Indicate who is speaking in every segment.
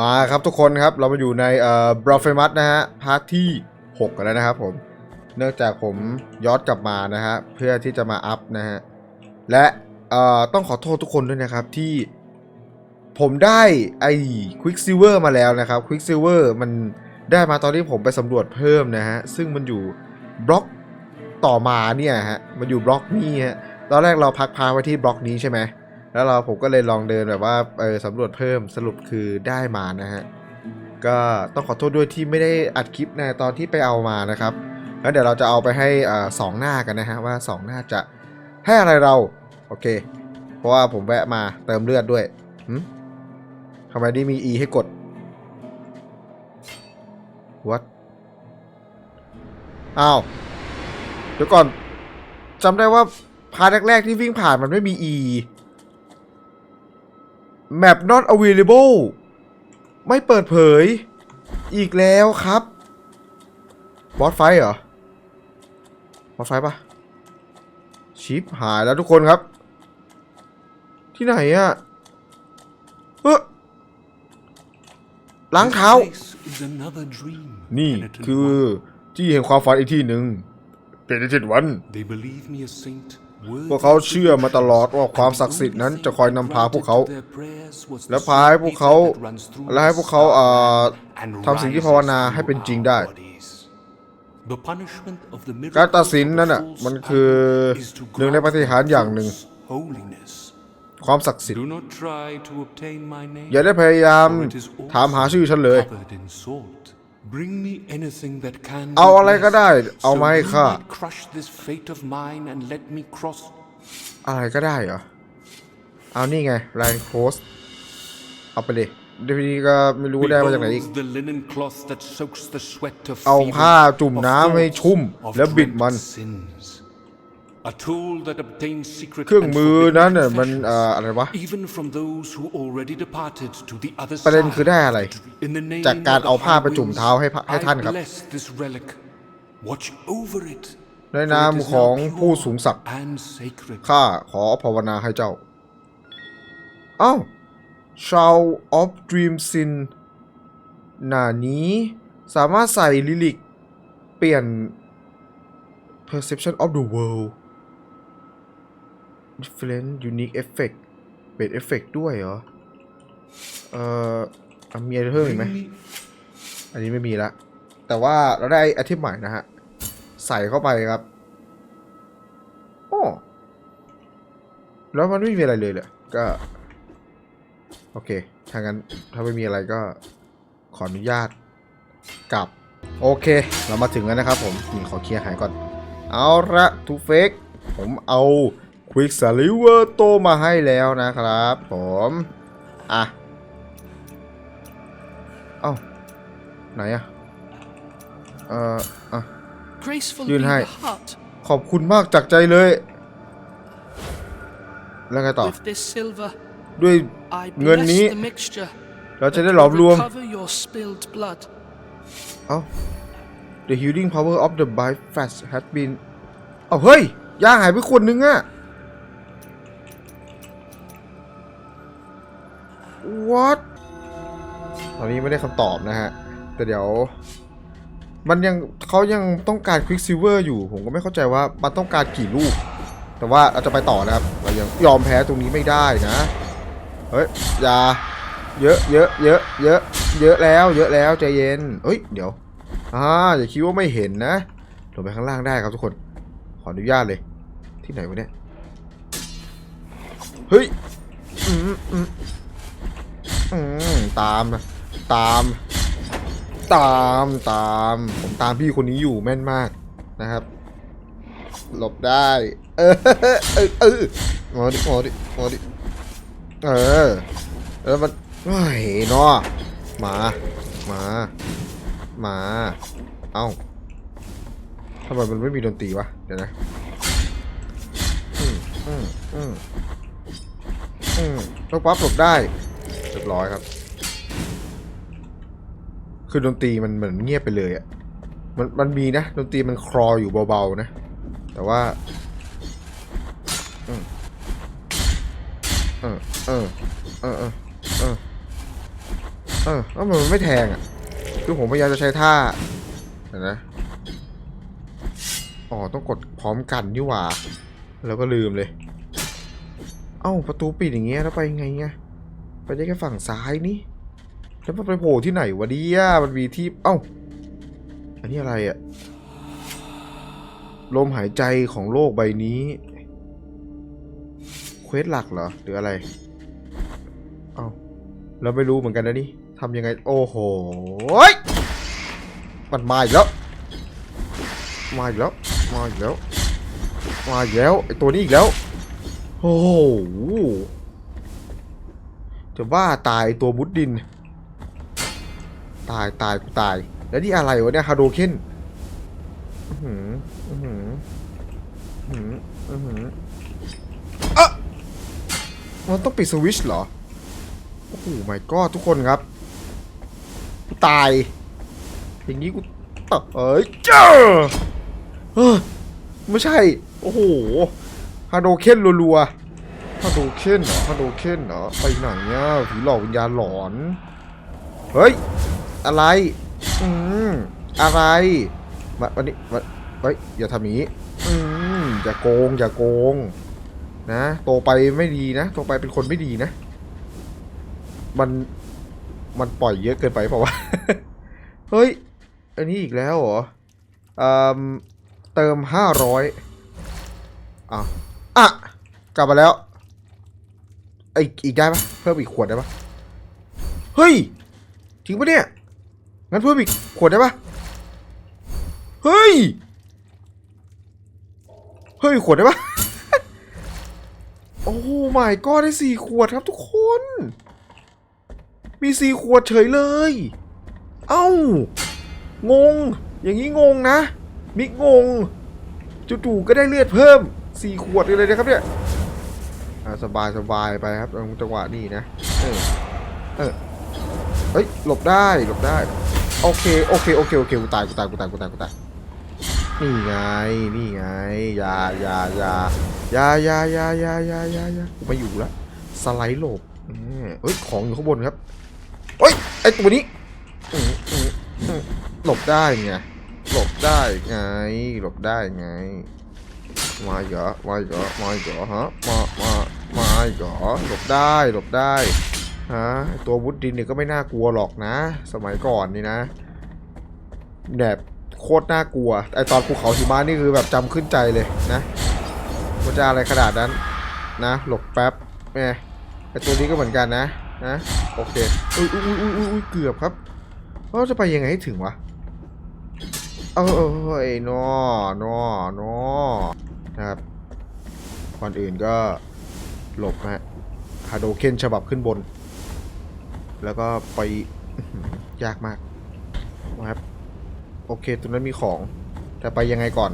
Speaker 1: มาครับทุกคนครับเรามาอยู่ในเอ่อบรอฟเฟมัสนะฮะพาร์ทที่ 6 กันแล้วนะครับผมเนื่องจากผมย้อนกลับมานะฮะเพื่อที่จะมาอัพนะฮะและเอ่อต้องขอโทษทุกคนด้วยนะครับที่ผมได้ไอ้ควิกซิเวอร์มาแล้วนะครับควิกซิเวอร์มันได้มาตอนที่ผมไปสำรวจเพิ่มนะฮะซึ่งมันอยู่บล็อกต่อมาเนี่ยฮะมันอยู่บล็อกนี้ฮะตอนแรกเราพักพาไว้ที่บล็อกนี้ใช่ไหม แล้วเราผมก็เลยลองเดินแบบว่าเออสำรวจเพิ่มสรุปคือได้มานะฮะก็ต้องขอโทษด้วยที่ไม่ได้อัดคลิปในตอนที่ไปเอามานะครับแล้วเดี๋ยวเราจะเอาไปให้สองหน้ากันนะฮะว่าสองหน้าจะให้อะไรเรา โอเค เพราะว่าผมแวะมาเติมเลือดด้วยทำไมนี่มี E ให้กด what อ้าว เดี๋ยวก่อนจำได้ว่าพาร์ทแรกๆที่วิ่งผ่านมันไม่มี E map not available ไม่เปิดเผย อีกแล้วครับ บอสไฟท์เหรอ บอสไฟท์ปะชิปหายแล้วทุกคนครับ ที่ไหนอะเฮ้อล้างเท้า นี่คือที่แห่งความฝันอีกที่หนึ่งเป็นในเจ็ดวัน พวกเขาเชื่อมาตลอดว่าความศักดิ์สิทธิ์นั้นจะคอยนำพาพวกเขา และพาให้พวกเขาและให้พวกเขาอ่าทำสิ่งที่ภาวนาให้เป็นจริงได้ การตัดสินนั้นอะมันคือหนึ่งในปฏิหารย์อย่างหนึ่ง ความศักดิ์สิทธิ์อย่าได้พยายามถามหาชื่อฉันเลย เอาอะไรก็ได้ เอามาให้ข้าอะไรก็ได้เหรอ เอานี่ไงไลน์โพสเอาไปเลยเดี๋ยวนี้ก็ไม่รู้ได้มาจากไหนอีก เอา
Speaker 2: เอา
Speaker 1: ผ้า
Speaker 2: ผ้า
Speaker 1: จุ่
Speaker 2: จุ่
Speaker 1: ม
Speaker 2: ม
Speaker 1: น้ำ
Speaker 2: น้ำ
Speaker 1: ให้
Speaker 2: ให้
Speaker 1: ชุ่
Speaker 2: ชุ่
Speaker 1: ม
Speaker 2: ม
Speaker 1: แล้
Speaker 2: แล้วว
Speaker 1: บิ
Speaker 2: บิ
Speaker 1: ด
Speaker 2: ด
Speaker 1: มั
Speaker 2: มันน
Speaker 1: เค
Speaker 2: เค
Speaker 1: รื่
Speaker 2: รื่
Speaker 1: อ
Speaker 2: องง
Speaker 1: มื
Speaker 2: มื
Speaker 1: อ
Speaker 2: อ
Speaker 1: นั้
Speaker 2: นั้นน
Speaker 1: น่ะ
Speaker 2: น่ะ
Speaker 1: มั
Speaker 2: มันน
Speaker 1: เอ่ออะไรวะ
Speaker 2: ประเด็นคือได้
Speaker 1: อะ
Speaker 2: อะไรไร
Speaker 1: จา
Speaker 2: จากก
Speaker 1: กา
Speaker 2: การร
Speaker 1: เอา
Speaker 2: เอา
Speaker 1: ผ้า
Speaker 2: ผ้า
Speaker 1: ไป
Speaker 2: ไป
Speaker 1: จุ่
Speaker 2: จุ่
Speaker 1: ม
Speaker 2: ม
Speaker 1: เท้า
Speaker 2: เท้า
Speaker 1: ให้
Speaker 2: ให้
Speaker 1: พระให้
Speaker 2: ให้
Speaker 1: ท่า
Speaker 2: ท่านน
Speaker 1: ค
Speaker 2: ค
Speaker 1: รั
Speaker 2: รับบ
Speaker 1: ในนามของผู้สูงศักดิ์ข้าขอภาวนาให้เจ้า เอ้า Child of Dream Sin หนานี้สามารถใส่ลิลิก เปลี่ยน Perception of the World Different Unique Effect เป็นเอฟเฟกด้วยเหรอ เอ่ออะมีอะไรเพิ่มอีกไหม อันนี้ไม่มีละ แต่ว่าเราได้อเทมใหม่นะฮะ ใส่เข้าไปครับโอ้แล้วมันไม่มีอะไรเลยเหรอก็ โอเค ถ้างั้นถ้าไม่มีอะไรก็ขออนุญาตกลับ โอเค เรามาถึงแล้วนะครับผมนี่ขอเคลียร์หายก่อน เอาละทูเฟกผมเอา ควิกซ l ลิเวอร์โตมาให้แล้วนะครับผมอะเอ้าไหนอะเอ่ออะ
Speaker 3: Graceful
Speaker 1: Yun
Speaker 3: be
Speaker 1: hai.
Speaker 3: the heart
Speaker 1: ขอบคุณมากจากใจเลย แล้วไงต่อ
Speaker 3: with this silver.
Speaker 1: ด้วย
Speaker 3: I
Speaker 1: เงิน
Speaker 3: bless
Speaker 1: นี้
Speaker 3: the mixture.
Speaker 1: เราจะ
Speaker 3: that
Speaker 1: ได้หลอม
Speaker 3: will
Speaker 1: รวม
Speaker 3: recover your spilled blood.
Speaker 1: เอ้า The healing power of the Bifast has been เอ้าเฮ้ยยาหายไปขวดนึงอะ What ตอนนี้ไม่ได้คำตอบนะฮะ แต่เดี๋ยว มันยังเขายังต้องการ Quicksilver อยู่ ผมก็ไม่เข้าใจว่ามันต้องการกี่ลูก แต่ว่าเราจะไปต่อนะครับ เรายังยอมแพ้ตรงนี้ไม่ได้นะ เฮ้ยอย่าเยอะเยอะเยอะเยอะเยอะแล้ว เยอะแล้วใจเย็น เฮ้ย เดี๋ยวอ่าอย่าคิดว่าไม่เห็นนะลงไปข้างล่างได้ครับทุกคน ขออนุญาตเลย ที่ไหนวะเนี่ย เฮ้ย อืมอืม ตามตาม ตามตามผมตามพี่คนนี้อยู่แม่นมากนะครับ หลบได้ เออเออเออมาดิมาดิมาดิเออแล้วมันเฮ้ยเนาะมามามาเอ้าทำไมมันไม่มีดนตรีวะเดี๋ยวนะอืมอืมอืมอืมต้องปั๊บหลบได้ เรียบร้อยครับ คือดนตรีมันเหมือนเงียบไปเลยอะ่ะมันมันมีนะดนตรีมันคลออยู่เบาๆนะ แต่ว่าอืมเออเออเออเออเออเออแล้วมันไม่แทงอะคือผมพยายามจะใช้ท่าเห็นนะอ๋อต้องกดพร้อมกันนี่หว่า แล้วก็ลืมเลย เอ้าประตูปิดอย่างเงี้ยแล้วไปไงเงี้ย ไปได้แค่ฝั่งซ้ายนี่ แล้วมันไปโผล่ที่ไหนวะเนี่ยมันมีที่ เอ้า อันนี้อะไรอะลมหายใจของโลกใบนี้ เควสหลักเหรอ หรืออะไร เอ้า เราไม่รู้เหมือนกันนะนี่ทำยังไง โอ้โห มันมาอีกแล้ว มาอีกแล้ว มาอีกแล้ว มาอีกแล้ว ไอตัวนี้อีกแล้ว โอ้โห จะบ้าตายตัวมุดดิน ตายตายกูตาย แล้วนี่อะไรวะเนี่ยฮาโดเคนอื้อหืออื้อหืออื้อหืออื้อหืออะมันต้องปิดสวิชเหรอ โอ้โหไม่ก็ทุกคนครับกูตาย อย่างนี้กูตเอ้ยเจ้าเฮ้ยไม่ใช่ โอ้โหฮาโดเคนรัวๆ ฮาโดเคนเหรอฮาโดเคนเหรอไปไหนเนี่ยผีหลอกวิญญาณหลอน เฮ้ย อะไรอืมอะไรมาวันนี้มาเฮ้ยอย่าทำอย่างนี้อืมอย่าโกง อย่าโกง นะโตไปไม่ดีนะโตไปเป็นคนไม่ดีนะ มันมันปล่อยเยอะเกินไปเปล่าวะเฮ้ย อันนี้อีกแล้วเหรออืมเติมห้าร้อยอะอะ กลับมาแล้ว ไออีกได้ปะเพิ่มอีกขวดได้ปะเฮ้ยจริงปะเนี่ยงั้นเพิ่มอีกขวดได้ปะเฮ้ยเพิ่มอีกขวดได้ปะโอ้ my god ได้สี่ขวดครับทุกคน มีสี่ขวดเฉยเลย เอ้างง อย่างนี้งงนะ มิกงงจู่ๆก็ได้เลือดเพิ่มสี่ขวดเลยนะครับเนี่ย สบายสบายไปครับตรงจังหวะนี้นะ เออ เออ เฮ้ย หลบได้ หลบได้ โอเค โอเค โอเค โอเค กูตาย กูตาย กูตาย กูตาย กูตาย นี่ไง นี่ไงอย่าอย่าอย่าอย่าอย่าอย่าอย่าอย่าอย่ายากูไม่อยู่ล้วสไลด์หลบเฮ้ย ของอยู่ข้างบนครับ เฮ้ย ไอตัวนี้ หลบได้ไง หลบได้ไง หลบได้ไง มาเหรอมาเหรอมาเหรอฮะ มา มา มาเหรอหลบได้หลบได้ฮะตัววุดดินเนี่ยก็ไม่น่ากลัวหรอกนะ สมัยก่อนนี่นะแบบโคตรน่ากลัวไอตอนภูเขาหิมะนี่คือแบบจำขึ้นใจเลยนะมันจะอะไรขนาดนั้นนะหลบแป๊บแหมไอตัวนี้ก็เหมือนกันนะนะโอเคอุ้ยอุ้ยอุ้ยอุ้ยอุ้ยเกือบครับเราจะไปยังไงให้ถึงวะเออเออเอ้นอนอนอนะครับก่อนอื่นก็ หลบฮะฮาโดเคนฉบับขึ้นบน แล้วก็ไปยากมากนะครับโอเคตรงนั้นมีของ แต่ไปยังไงก่อน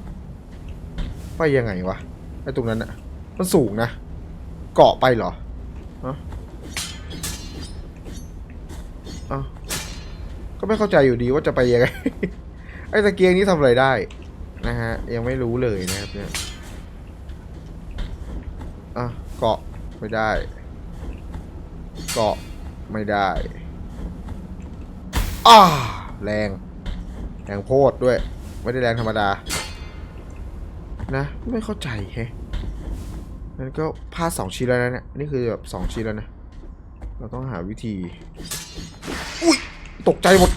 Speaker 1: ไปยังไงวะไอ้ตรงนั้นอะมันสูงนะ เกาะไปเหรอฮะอ้าวก็ไม่เข้าใจอยู่ดีว่าจะไปยังไง ไอ้ตะเกียงนี้ทำอะไรได้ นะฮะ ยังไม่รู้เลยนะครับเนี่ยอะเกาะ ไม่ได้ เกาะไม่ได้อ้าแรง แรงโพดด้วย ไม่ได้แรงธรรมดา นะ ไม่เข้าใจแฮะนั่นก็พลาดสองชิ้นแล้วนะเนี่ย นี่คือแบบสองชิ้นแล้วนะ เราต้องหาวิธี อุ้ย ตกใจหมด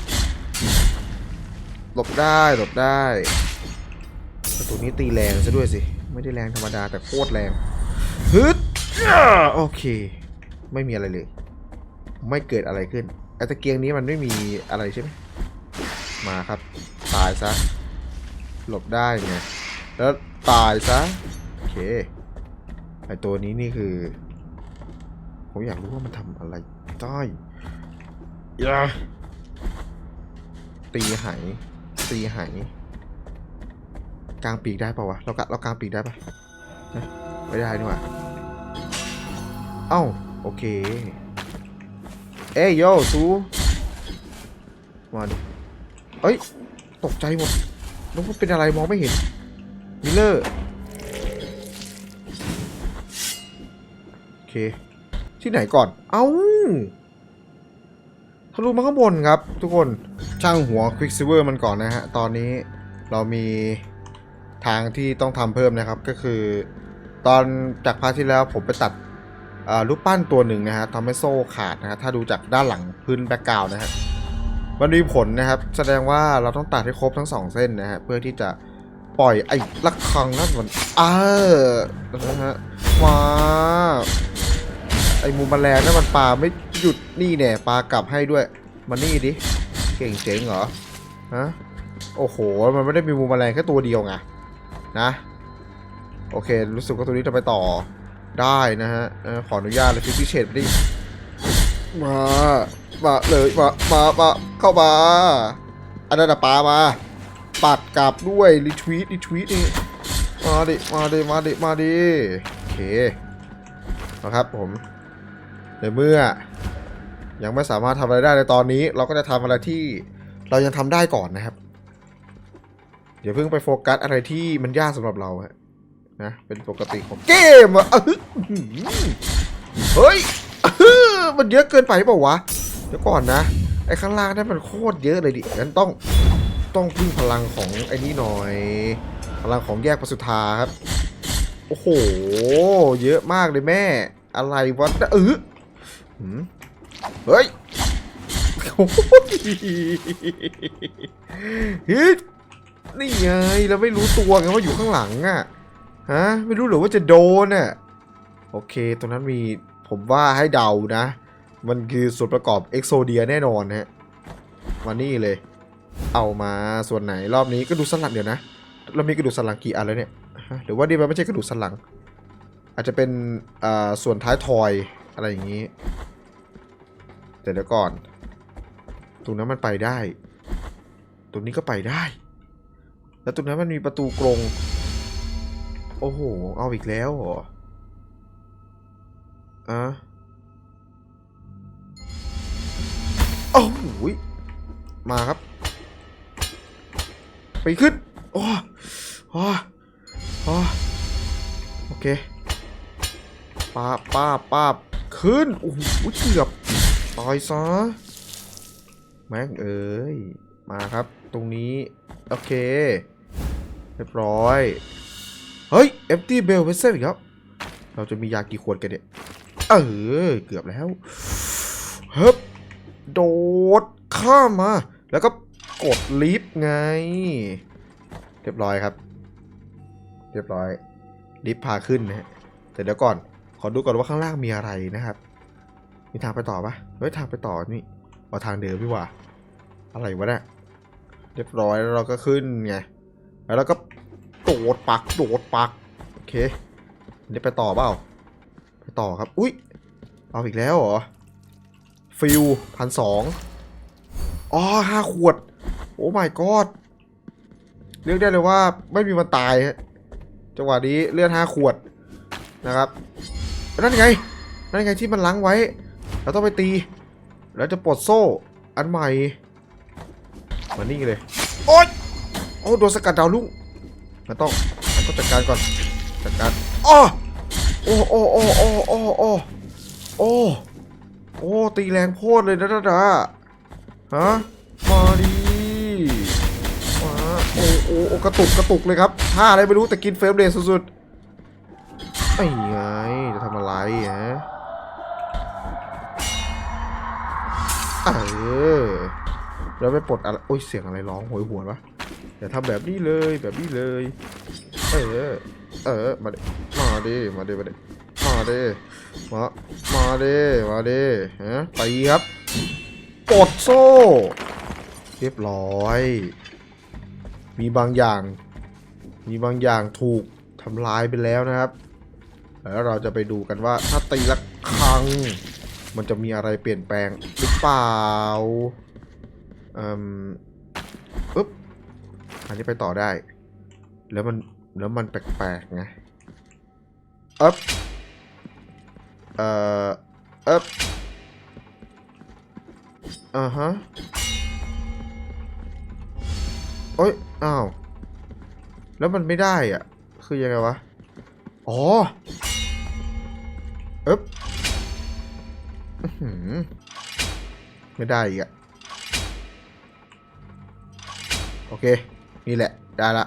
Speaker 1: หลบได้ หลบได้แต่ตัวนี้ตีแรงซะด้วยสิ ไม่ได้แรงธรรมดาแต่โคตรแรงฮึ โอเค ไม่มีอะไรเลย ไม่เกิดอะไรขึ้นไอ้ตะเกียงนี้มันไม่มีอะไรใช่ไหมมาครับ ตายซะ หลบได้ไง แล้วตายซะ โอเค ไอตัวนี้นี่คือ ผมอยากรู้ว่ามันทำอะไรได้อย่าตีหายตีหายกลางปีกได้ปะวะ เรากะเรากลางปีกได้ปะไม่ได้นี่หว่า เอ้า โอเค เอ้ยโยซูมาดิเอ้ย ตกใจหมดนึกว่าเป็นอะไรมองไม่เห็น มิลเลอร์ โอเค ที่ไหนก่อน เอ้าทะลุมาข้างบนครับ ทุกคน ช่างหัว Quicksilver มันก่อนนะฮะ ตอนนี้เรามีทางที่ต้องทำเพิ่มนะครับ ก็คือ ตอนจากพาร์ทที่แล้วผมไปตัด รูปปั้นตัวหนึ่งนะฮะทำให้โซ่ขาดนะฮะถ้าดูจากด้านหลังพื้นแบ็กกราวนะฮะมันมีผลนะครับ แสดงว่าเราต้องตัดให้ครบทั้งสองเส้นนะฮะเพื่อที่จะปล่อยไอ้ลักคังนั่นมันเออนะฮะมาไอ้มูมแมลงนั่นมันปลาไม่หยุดนี่แน่ปลากลับให้ด้วยมานี่ดิเก่งเจ๋งเหรอฮะโอ้โหมันไม่ได้มีมูมแมลงแค่ตัวเดียวไงนะโอเค รู้สึกว่าตัวนี้จะไปต่อ ได้นะฮะขออนุญาตเลยพิเศษไปดิมามาเลยมามามาเข้ามาอันนั้นปลามา ปัดกลับด้วยรีทวีตรีทวีตนี่มาดิมาดิมาดิมาดิโอเคนะครับผมในเมื่อ ยังไม่สามารถทำอะไรได้ในตอนนี้ เราก็จะทำอะไรที่เรายังทำได้ก่อนนะครับอย่าเพิ่งไปโฟกัสอะไรที่มันยากสำหรับเราฮะ นะเป็นปกติของเกมอะเฮ้ยมันเยอะเกินไปเปล่าวะเดี๋ยวก่อนนะไอ้ข้างล่างนั่นมันโคตรเยอะเลยดิงั้นต้องต้องพึ่งพลังของไอ้นี่หน่อย พลังของแยกประสุธาครับโอ้โห เยอะมากเลยแม่ อะไรวะเออเฮ้ยฮ้ยนี่ไงเราไม่รู้ตัวไงว่าอยู่ข้างหลังอะ ฮะไม่รู้หรือว่าจะโดนน่ะโอเค ตรงนั้นมีผมว่าให้เดานะ มันคือส่วนประกอบเอ็กโซเดียแน่นอนฮะมานี่เลย เอามาส่วนไหนรอบนี้กระดูกสันหลังเดี๋ยวนะ เรามีกระดูกสันหลังกี่อันแล้วเนี่ย หรือว่านี่มันไม่ใช่กระดูกสันหลัง อาจจะเป็นอ่าส่วนท้ายทอยอะไรอย่างนี้แต่เดี๋ยวก่อน ตรงนั้นมันไปได้ ตรงนี้ก็ไปได้ แล้วตรงนั้นมันมีประตูกรง โอ้โห เอาอีกแล้วเหรออะโอ้โหมาครับ ไปขึ้น โอ้โอ้โอ้โอเคป้าป้าป้าขึ้น โอ้โหเกือบตายซะ แม่งเอ้ย มาครับ ตรงนี้ โอเค เรียบร้อย เฮ้ย empty bell vessel อีกแล้ว เราจะมียากี่ขวดกันเนี่ย เออ เกือบแล้วเฮ้บโดดข้ามมา แล้วก็กดลิฟต์ไง เรียบร้อยครับ เรียบร้อย ลิฟต์พาขึ้นนะฮะแต่เดี๋ยวก่อน ขอดูก่อนว่าข้างล่างมีอะไรนะครับ มีทางไปต่อปะเฮ้ยทางไปต่อนี่เอาทางเดิมพี่ว่า อะไรวะเนี่ย เรียบร้อยแล้วเราก็ขึ้นไง แล้วเราก็ ดดปัก โดดปัก โอเคอันนี้ไปต่อเปล่า ไปต่อครับ อุ้ย เอาอีกแล้วเหรอ ฟิลพันสองอ๋อห้าขวด โอ้ my god เรียกได้เลยว่าไม่มีวันตายฮะ จังหวะนี้เลือดห้าขวดนะครับ นั่นไง นั่นไงที่มันล้างไว้ เราต้องไปตี แล้วจะปลดโซ่ อันใหม่มานี่เลย โอ๊ยโอ้โดนสกัดดาวลุ่ง มันต้องมันต้องจัดการก่อนจัดการอ้อโอ้โอ้โอ้โอ้โอ้โอ้โอ้โอ้ตีแรงโพดเลยนะดาดาฮะมาดีมาโอ้โอ้โอกระตุกกระตุกเลยครับท่าอะไรไม่รู้แต่กินเฟรมเรทสุดๆไอ้ไงจะทำอะไรฮะเออแล้วไม่ปลดอะไรโอ้ยเสียงอะไรร้องโหยหวนวะ อย่าทำแบบนี้เลยแบบนี้เลย เออ เออ มาดิมาดิมาดิมาดิมาดิมา มาดิมาดิฮะตีครับปลดโซ่ เรียบร้อย มีบางอย่าง มีบางอย่างถูกทำลายไปแล้วนะครับ แล้วเราจะไปดูกันว่าถ้าตีละครั้ง มันจะมีอะไรเปลี่ยนแปลงหรือเปล่าอืมอึ๊บ อันนี้ไปต่อได้ แล้วมันแล้วมันแปลกๆไงอึ๊บเอ่ออึ๊บอ่าฮะโอ้ยอ้าวแล้วมันไม่ได้อะ คือยังไงวะ อ๋ออึ๊บไม่ได้อีกอะโอเค นี่แหละ ได้ละ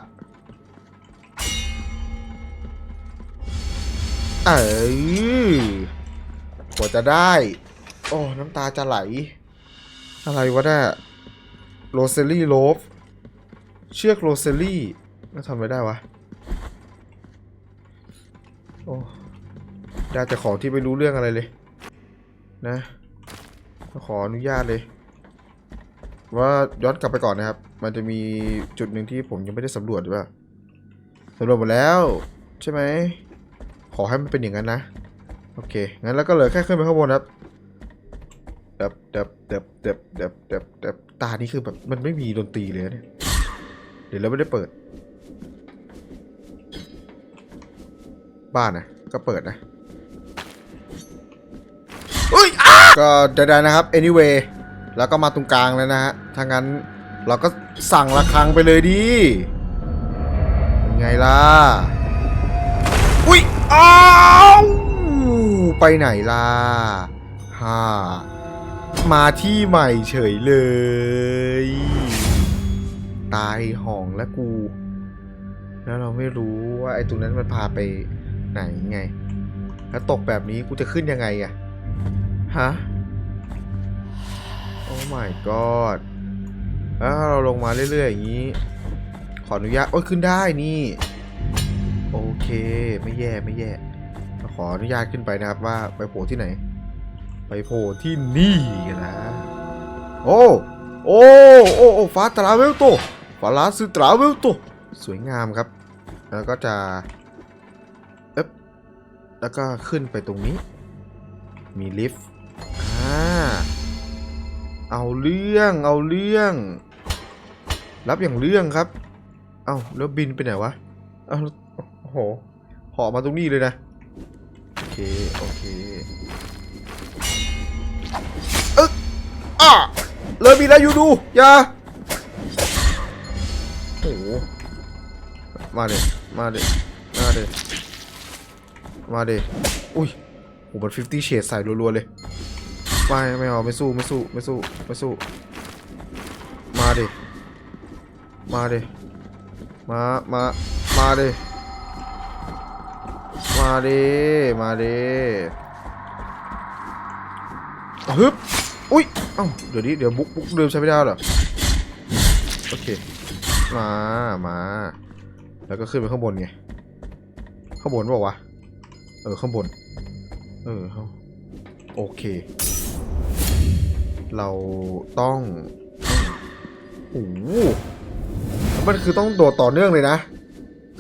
Speaker 1: เออกว่าจะได้ โอ้ น้ำตาจะไหล อะไรวะเนี่ยโรเซอรี่โลฟเชือกโรเซอรี่น่าทำไม่ได้วะ โอ้ได้แต่ของที่ไม่รู้เรื่องอะไรเลย นะ ขออนุญาตเลย ว่าย้อนกลับไปก่อนนะครับ มันจะมีจุดหนึ่งที่ผมยังไม่ได้สำรวจหรือเปล่าสำรวจหมดแล้ว ใช่ไหม ขอให้มันเป็นอย่างนั้นนะ โอเค งั้นแล้วก็เหลือแค่ขึ้นไปข้างบนครับเดบเดบเดบเดบเดบเดบเดบตานี่คือแบบมันไม่มีดนตรีเลยเนี่ย เดี๋ยวเราไม่ได้เปิด บ้านนะก็เปิดนะเอ้ยก็ใดๆนะครับ anyway แล้วก็มาตรงกลางแล้วนะฮะ ถ้างั้นเราก็สั่งระฆังไปเลยดิเป็นไงล่ะ อุ้ยอ้าวไปไหนล่ะฮ่ามาที่ใหม่เฉยเลย ตายห่องและกู แล้วเราไม่รู้ว่าไอ้ตรงนั้นมันพาไปไหนไง แล้วตกแบบนี้กูจะขึ้นยังไงอะฮะ my god แล้วถ้าเราลงมาเรื่อยๆอย่างนี้ ขออนุญาต โอ้ยขึ้นได้นี่ โอเค ไม่แย่ไม่แย่ ขออนุญาตขึ้นไปนะครับว่าไปโผล่ที่ไหน ไปโผล่ที่นี่นะ โอ้ โอ้ โอ้โอ้ฟ้าตราเวลโตฟ้าลาซึตราเวลโต สวยงามครับ แล้วก็จะเอ๊บแล้วก็ขึ้นไปตรงนี้ มีลิฟต์ อ่า เอาเรื่องเอาเรื่อง รับอย่างเรื่องครับ เอาแล้วบินไปไหนวะเอาโอ้โหเหอมาตรงนี้เลยนะ โอเค โอเคเอ๊ะอะเลยบินแล้วอยู่ดูอย่าโอ้โหมาเดมาเดมาเดมาเดอุ้ยโอ้มันฟิฟตี้เฉดใส่รัวๆเลย ไม่ไม่เอาไม่สู้ไม่สู้ไม่สู้ไม่สู้ มาดิ มาดิ มา มา มาดิ มาดิ มาดิฮึบอุ้ย เอ้า เดี๋ยวนี้เดี๋ยวบุกบุกเดิมใช้ไม่ได้เหรอ โอเค มา มา แล้วก็ขึ้นไปข้างบนไง ข้างบนบอกว่าวะเออ ข้างบน เออ โอเค เราต้องโอ้โหมันคือต้องโดดต่อเนื่องเลยนะ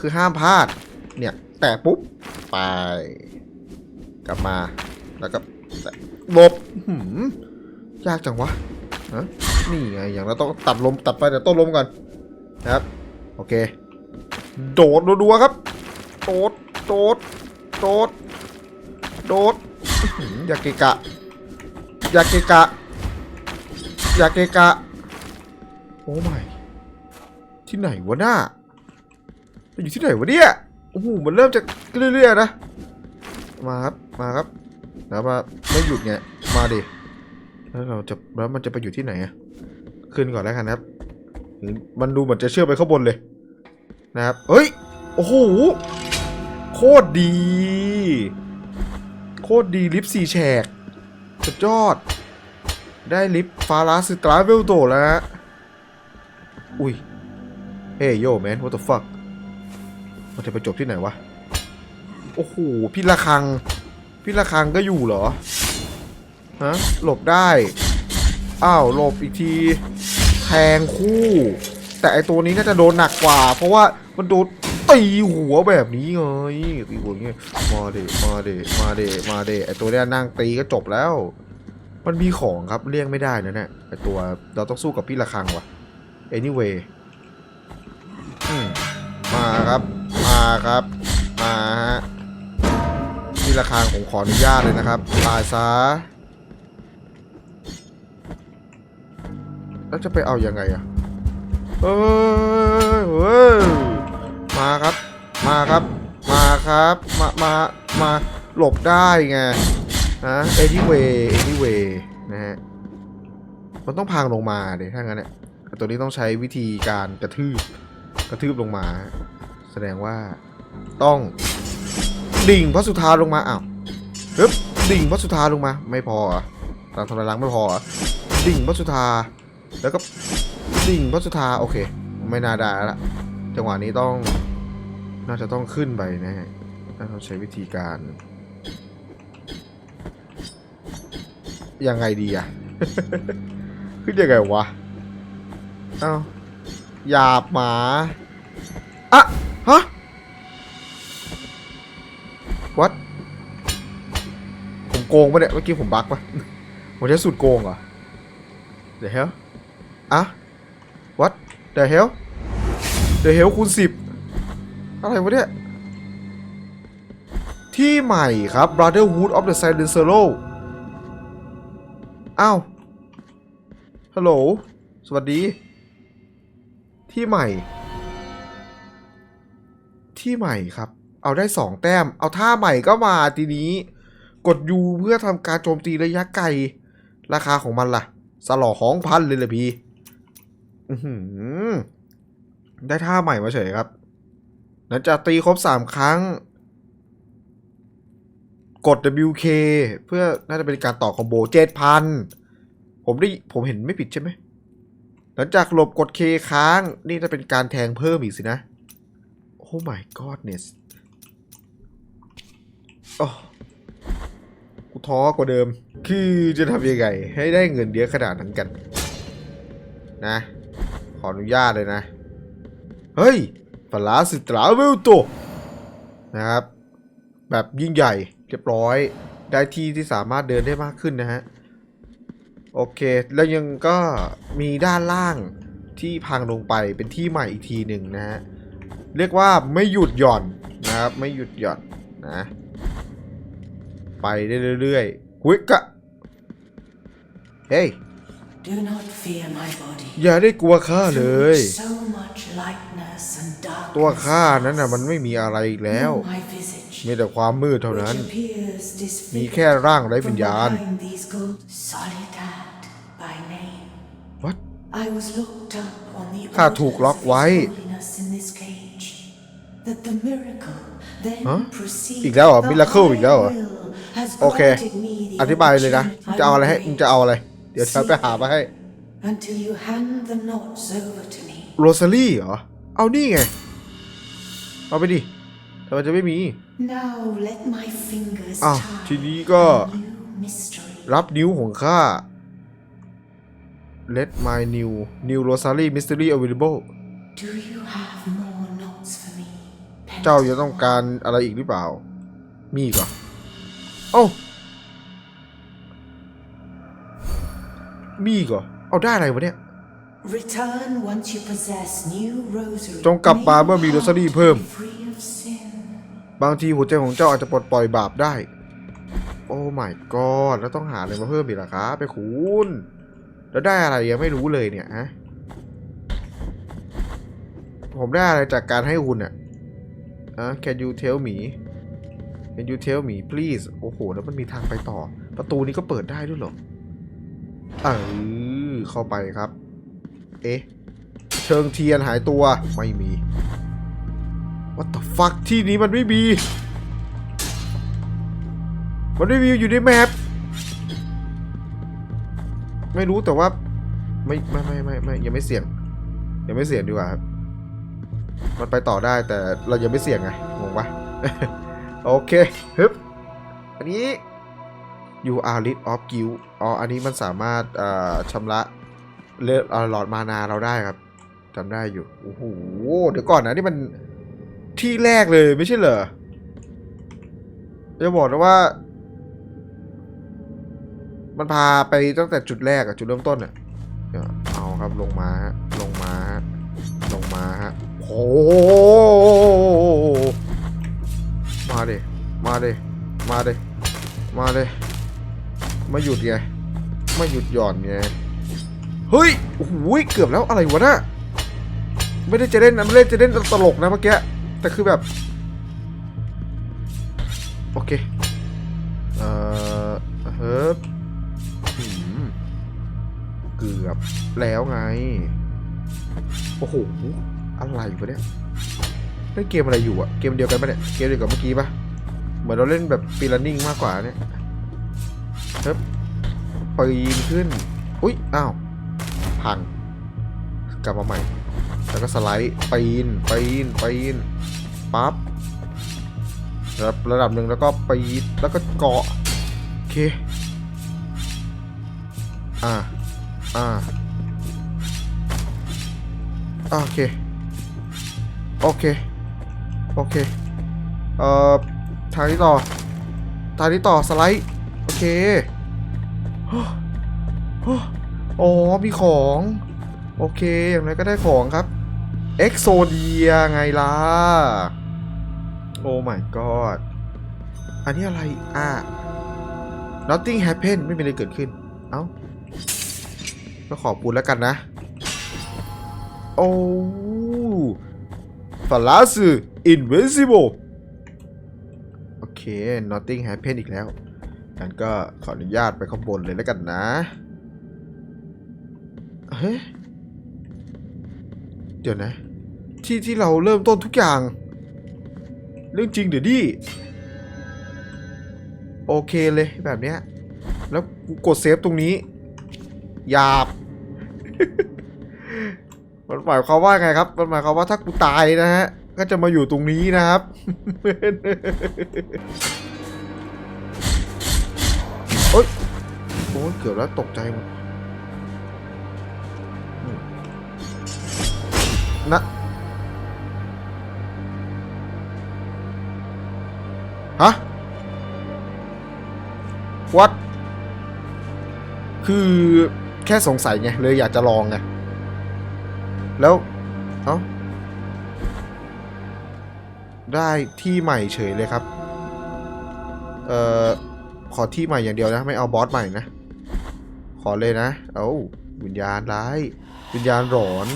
Speaker 1: คือห้ามพลาด เนี่ย แตะปุ๊บ ไป กลับมา แล้วก็หลบหืมยากจังวะฮะนี่ไง อย่างเราต้องตัดลมตัดไฟแต่ต้นลมก่อนนะครับ โอเค โดดรัวๆครับ โดด โดด โดด โดด อย่าเกะกะ อย่าเกะกะ อย่าเกะกะ โอ้ไม่ที่ไหนวะหน้ามันอยู่ที่ไหนวะเนี่ย โอ้โห มันเริ่มจากเรื่อยๆนะ มาครับ มาครับแล้วมาไม่หยุดไง มาดิ แล้วเราจะแล้วมันจะไปอยู่ที่ไหนอะขึ้นก่อนแล้วกันครับ มันดูเหมือนจะเชื่อไปข้างบนเลย นะครับ เฮ้ย โอ้โห โคตรดี โคตรดีลิฟต์สี่แฉกสุดยอด ได้ลิฟฟาราสตราเวลโตแล้วฮะอุ้ย เฮ้ยโยแมน what the fuck มันจะไปจบที่ไหนวะ โอ้โห พี่ละคัง พี่ละคังก็อยู่เหรอ ฮะ หลบได้ อ้าว หลบอีกที แทงคู่ แต่ไอตัวนี้น่าจะโดนหนักกว่า เพราะว่ามันโดนตีหัวแบบนี้ไงตีหัวงเงี้ยมาเดมาเดมาเดมาเดไอตัวเนี้ยนั่งตีก็จบแล้ว มันมีของครับเลี่ยงไม่ได้นะเนี่ยไอตัวเราต้องสู้กับพี่ละคังว่ะ anyway มมาครับ มาครับ มาฮะพี่ละคังผมขออนุญาตเลยนะครับตายซะแล้วจะไปเอายังไงอะเอ้ยเฮ้ยมาครับ มาครับ มาครับ มา มา มา หลบได้ไง นะ anyway anyway นะฮะ มันต้องพังลงมาเดี๋ยวถ้างั้นเนี่ยแต่ตัวนี้ต้องใช้วิธีการกระทืบ กระทืบลงมา แสดงว่าต้องดิ่งพระสุธาลงมาอ้าวฮึบดิ่งพระสุธาลงมา ไม่พอเหรอตามทำลายล้างไม่พอ ดิ่งพระสุธา แล้วก็ดิ่งพระสุธา โอเค ไม่น่าได้แล้วละจังหวะนี้ต้อง น่าจะต้องขึ้นไปนะฮะน่าต้องใช้วิธีการ ยังไงดีอะขึ้นยังไงวะ เอ้าหยาบหมาอะฮะวัดผมโกงปะเนี่ย เมื่อกี้ผมบักปะผมใช้สูตรโกงเหรอ The hell อะ What The hell The hell คูณสิบอะไรวะเนี่ยที่ใหม่ครับ Brotherhood of the Silent Zero อ้าวฮัลโหล สวัสดี ที่ใหม่ ที่ใหม่ครับ เอาได้สองแต้ม เอาท่าใหม่ก็มาทีนี้ กด U เพื่อทำการโจมตีระยะไกล ราคาของมันล่ะ สลอของพันเลยเลยพี่ได้ท่าใหม่มาเฉยครับหลังจากตีครบสามครั้ง กด WK เพื่อน่าจะเป็นการต่อคอมโบเจ็ดพันผมได้ผมเห็นไม่ผิดใช่ไหม หลังจากหลบกด K ค้างนี่จะเป็นการแทงเพิ่มอีกสินะ โอ้ my godness โอ้กูท้อกว่าเดิม คือจะทำยังไง ให้ได้เงินเยอะขนาดนั้นกัน นะ ขออนุญาตเลยนะ เฮ้ยฟลาสิตราเวลโตนะครับ แบบยิ่งใหญ่ เรียบร้อยได้ที่ที่สามารถเดินได้มากขึ้นนะฮะ โอเค แล้วยังก็มีด้านล่างที่พังลงไปเป็นที่ใหม่อีกทีหนึ่งนะฮะ เรียกว่าไม่หยุดหย่อนนะครับ ไม่หยุดหย่อนนะ ไปได้เรื่อยๆหุยกะเฮ้ย
Speaker 4: Do not fear my body.
Speaker 1: อย่าได้กลัวข้าเลย
Speaker 4: So much lightness and darkness.
Speaker 1: ตัวข้านั้นน่ะมันไม่มีอะไรอีกแล้ว
Speaker 4: My visage,
Speaker 1: มีแต่ความมืดเท่านั้น
Speaker 4: which appears
Speaker 1: มี
Speaker 4: disfigured
Speaker 1: แค่ร่างไร้วิญญาณ
Speaker 4: from behind these gold Soledad by name.
Speaker 1: What
Speaker 4: I was looked up on the
Speaker 1: ข้าถูกล็อกไว้
Speaker 4: altars of his holiness in this cage. That the miracle then
Speaker 1: ฮะ
Speaker 4: proceeds
Speaker 1: อีกแล้วเหรอ
Speaker 4: the
Speaker 1: Miracle อีกแล้วเหรอ
Speaker 4: higher will has
Speaker 1: โอเค
Speaker 4: granted me the
Speaker 1: อธิบายเลยนะ
Speaker 4: opportunity
Speaker 1: จะเอาอะไรให้
Speaker 4: I
Speaker 1: มึงจะเอาอะไร เดี๋ยวฉันไปหามาให้
Speaker 4: until you hand the knots over to me.
Speaker 1: โรซารี่เหรอ เอานี่ไง เอาไปดิทำไมจะไม่มี
Speaker 4: Now let my fingers
Speaker 1: อ้าว
Speaker 4: tie
Speaker 1: ทีนี้ก็
Speaker 4: a new mystery.
Speaker 1: รับนิ้วของข้า Let my new new rosary mystery available
Speaker 4: Do you have more knots for me?
Speaker 1: เจ้าจะต้องการอะไรอีกหรือเปล่า มีอีกเหรอเอ้า มีอีกเหรอ เอาได้อะไรวะเนี่ย
Speaker 4: Return once you possess new rosary.
Speaker 1: จงกลับมาเมื่อมี rosary เพิ่ม
Speaker 4: Free of sin.
Speaker 1: บางทีหัวใจของเจ้าอาจจะปลดปล่อยบาปได้ โอ้ my god แล้วต้องหาอะไรมาเพิ่มอีกเหรอครับไปคุณแล้วได้อะไรยังไม่รู้เลยเนี่ยฮะ ผมได้อะไรจากการให้คุณอะอะ can you tell me can you tell me please โอ้โห แล้วมันมีทางไปต่อ ประตูนี้ก็เปิดได้ด้วยเหรอ เออเข้าไปครับ เอ๊ะ เชิงเทียนหายตัวไม่มี What the fuck ที่นี้มันไม่มี มันไม่มีอยู่ในแมปไม่รู้แต่ว่า ไม่ไม่ไม่ไม่ไม่ยังไม่เสี่ยง ยังไม่เสี่ยงดีกว่าครับ มันไปต่อได้แต่เรายังไม่เสี่ยงไงงงปะโอเคฮึบอันนี้ you are rid of guilt อ๋อ อันนี้มันสามารถอ่อชำระเลือดเอ่อหลอดมานาเราได้ครับจำได้อยู่ โอ้โห เดี๋ยวก่อนนะ นี่มันที่แรกเลยไม่ใช่เหรอจะบอกนะว่า มันพาไปตั้งแต่จุดแรกอะจุดเริ่มต้นอะเอาครับลงมาฮะลงมาฮะลงมาฮะโอ้มาเดมาเดมาเดมาเด ไม่หยุดไงไม่หยุดหย่อนไงเฮ้ยโอ้โหเกือบแล้วอะไรวะน่ะไม่ได้จะเล่นนะไม่ได้จะเล่นตลกนะเมื่อกี้แต่คือแบบโอเคเอ่อเฮ้บเกืกือบแล้วไงโอ้โหอะไรวะเนี่ยเล่นเกมอะไรอยู่อะเกมเดียวกันปะเนี่ยเกมเดียวกับเมื่อกี้ปะเหมือนเราเล่นแบบปีลันนิ่งมากกว่าเนี่ย เฮ้ยปีนขึ้น อุ้ย อ้าว พัง กลับมาใหม่ แล้วก็สไลด์ปีนปีนปีนปั๊บระดับระดับหนึ่งแล้วก็ปีนแล้วก็เกาะ โอเค อ่า อ่าโอเค โอเค โอเค เอ่อ ทางนี้ต่อ ทางนี้ต่อสไลด์ โอเค อ๋อ มีของ โอเค อย่างไรก็ได้ของครับ เอ็กโซเดียไงล่ะ โอ้ my god อันนี้อะไร อะ nothing happen ไม่มีอะไรเกิดขึ้น เอ้า ก็ขอบคุณแล้วกันนะ โอ้ฟาลาส invincible โอเค nothing happen อีกแล้ว งั้นก็ขออนุญาตไปข้างบนเลยแล้วกันนะ เฮ้ย เดี๋ยวนะ ที่ที่เราเริ่มต้นทุกอย่าง เรื่องจริงเดี๋ยวดิ โอเคเลยแบบเนี้ย แล้วกูกดเซฟตรงนี้หยาบ มันหมายความว่าไงครับ มันหมายความว่าถ้ากูตายนะฮะ ก็จะมาอยู่ตรงนี้นะครับ โอ้ยเกือบแล้วตกใจหมดนะฮะ what คือแค่สงสัยไง เลยอยากจะลองไง แล้ว เอ้า ได้ที่ใหม่เฉยเลยครับ เอ่อ ขอที่ใหม่อย่างเดียวนะ ไม่เอาบอสใหม่นะ ขอเลยนะ เอ้าวิญญาณร้าย วิญญาณหลอน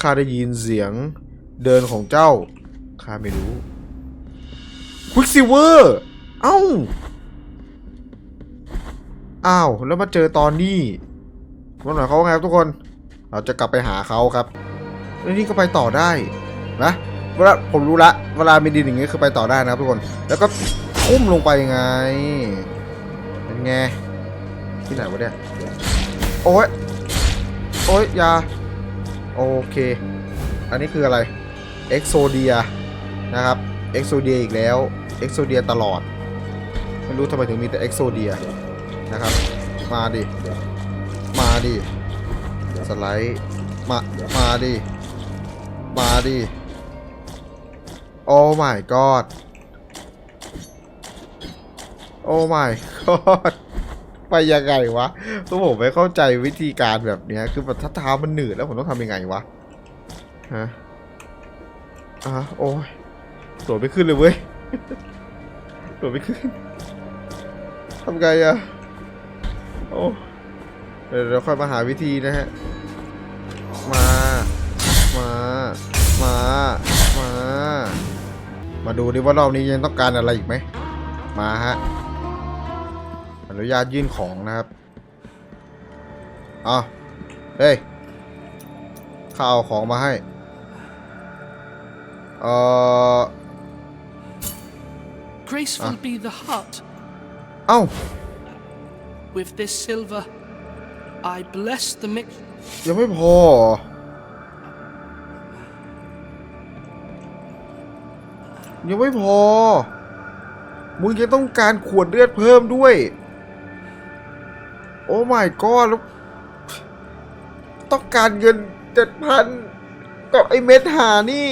Speaker 1: ข้าได้ยินเสียงเดินของเจ้า ข้าไม่รู้ควิกซิเวอร์ เอ้า อ้าว แล้วมาเจอตอนนี้มันหมายควาไงครับทุกคน เราจะกลับไปหาเขาครับแล้วนี่ก็ไปต่อได้นะเวลาผมรู้ละ เวลามีดินอย่างงี้คือไปต่อได้นะครับทุกคน แล้วก็ทุ่มลงไปไง เป็นไง ที่ไหนวะเนี่ย โอ้ย โอ้ยยา โอเค อันนี้คืออะไร เอ็กโซเดียนะครับ เอ็กโซเดียอีกแล้ว เอ็กโซเดียตลอด ไม่รู้ทำไมถึงมีแต่เอ็กโซเดียนะครับ มาดิ มาดิ สไลด์ มา มาดิ มาดิ โอ้ my god โอ้ my god ไปยังไงวะคือผมไม่เข้าใจวิธีการแบบเนี้ยคือแบบถ้าเท้ามันหนืดแล้วผมต้องทำยังไงวะฮะอะโอ้ยโดดไม่ขึ้นเลยเว้ยโดดไม่ขึ้นทำไงอะโอ้เดี๋ยวเราค่อยมาหาวิธีนะฮะมา มา มา มา มาดูดิว่ารอบนี้ยังต้องการอะไรอีกไหมมาฮะ นุญาตยื่นของนะครับอะเฮ้ยข้าเอาของมาให้ เอ่อ
Speaker 3: Graceful
Speaker 1: Ah.
Speaker 3: be the heart.
Speaker 1: เอ้า
Speaker 3: With this silver, I bless the mix.
Speaker 1: ยังไม่พอเหรอยังไม่พอ มึงยังต้องการขวดเลือดเพิ่มด้วย โอ้ my god แล้วต้องการเงินเจ็ดพันกับไอ้เม็ดหานี่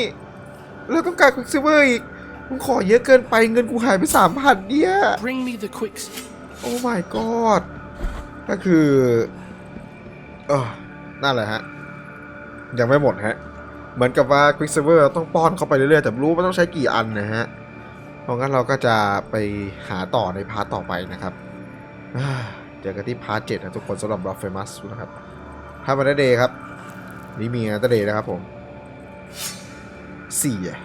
Speaker 1: แล้วต้องการควิกซิเวอร์อีกมึงขอเยอะเกินไปเงินกูหายไปสามพันเนี่ย
Speaker 3: Bring me the quicks.
Speaker 1: โอ้ my god ก็คือเออนั่นแหละฮะ ยังไม่หมดฮะ เหมือนกับว่า Quicksilver ต้องป้อนเข้าไปเรื่อยๆ แต่ไม่รู้ว่าต้องใช้กี่อันนะฮะ เพราะงั้นเราก็จะไปหาต่อในพาร์ทต่อไปนะครับอ่า เจอกันที่พาร์ทเจ็ดนะทุกคนสำหรับ r o c k Famous นะครับพามาได้เดย์ครับ นี่มีอันเดย์นะครับผมสี่อะ